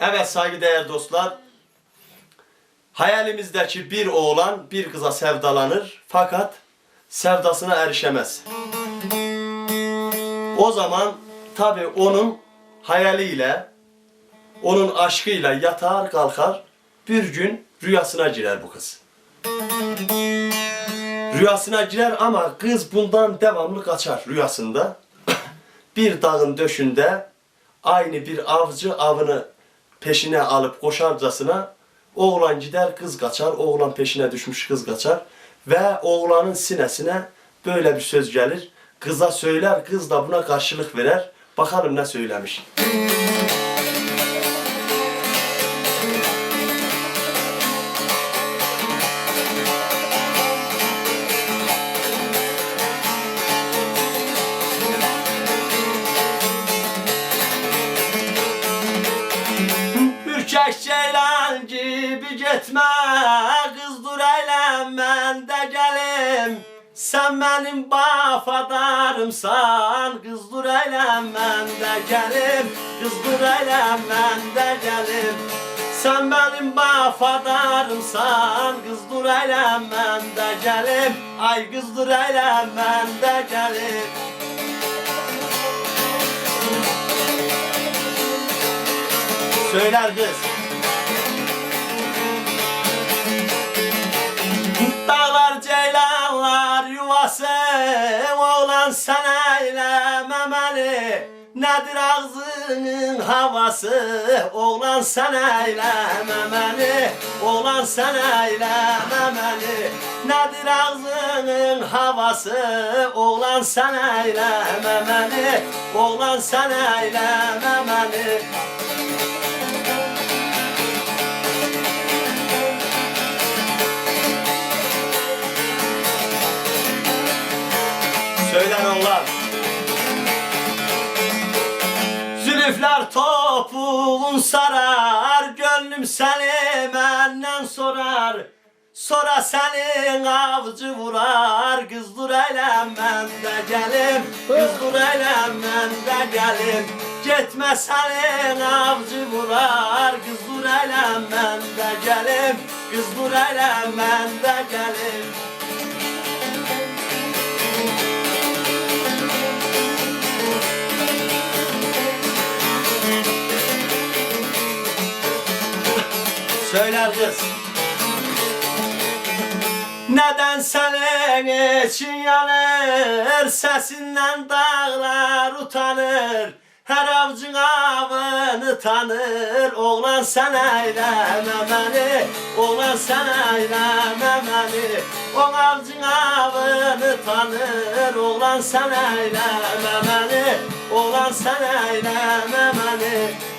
Evet saygıdeğer dostlar. Hayalimizdeki bir oğlan bir kıza sevdalanır fakat sevdasına erişemez. O zaman tabi onun hayaliyle, onun aşkıyla yatar kalkar bir gün rüyasına girer bu kız. Rüyasına girer ama kız bundan devamlı kaçar rüyasında. bir dağın döşünde aynı bir avcı avını peşine alıp koşarcasına oğlan gider kız kaçar, oğlan peşine düşmüş kız kaçar ve oğlanın sinesine böyle bir söz gelir. Kıza söyler, kız da buna karşılık verer. Bakalım ne söylemiş. Gibi gitme Kız dur eğlenmen de gelim Sen benim bafadarımsan. Kız dur eğlenmen de gelim Kız dur eğlenmen de gelim Sen benim bafadarımsan. Kız dur eğlenmen de gelim Ay kız dur eğlenmen de gelim Söyler kız. Oğlan sen eylememeli. Nedir ağzının havası? Oğlan sen eylememeli. Oğlan sen eylememeli. Nedir ağzının havası? Oğlan sen eylememeli. Oğlan sen eylememeli Söyler onlar. Zülüfler topuğun sarar, gönlüm seni benden sorar. Sonra senin avcı vurar, kız dur eylemem de gelim, kız dur eylemem de gelim. Gitme senin avcı vurar, kız dur eylemem de gelim, kız dur eylemem de gelim. Söyler kız. Neden senin için yanır Sesinden dağlar utanır. Her avcın avını tanır Oğlan sen eylememeli Oğlan sen eylememeli O avcın avını tanır Oğlan sen eylememeli Oğlan sen eylememeli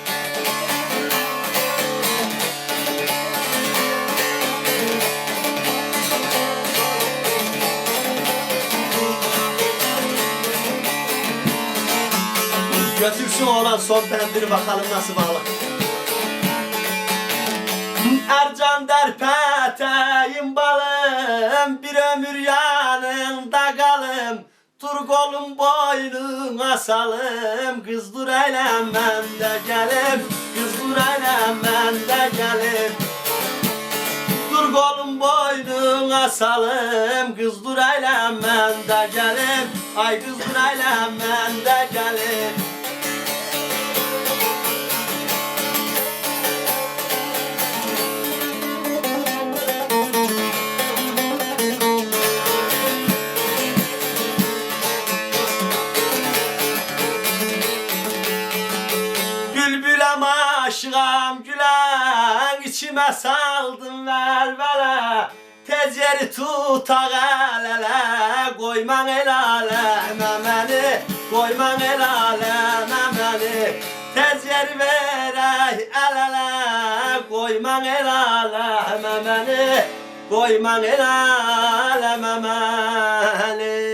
Götürsün oğlan son pendiri bakalım nasıl bağlı. Ercan der peteğim balım Bir ömür yanında kalım. Dur kolum boynuna salım Kız dur eylemem de gelim Kız dur eylemem de gelim Dur kolum boynuna salım Kız dur eylemem de gelim Ay kız dur eylemem de gelim Bülbülem aşığım gülen içime saldım velvele. Tezeri tutak el ele Koyman el aleme beni Koyman el aleme beni. Tezeri verey el ele Koyman el aleme beni Koyman el aleme beni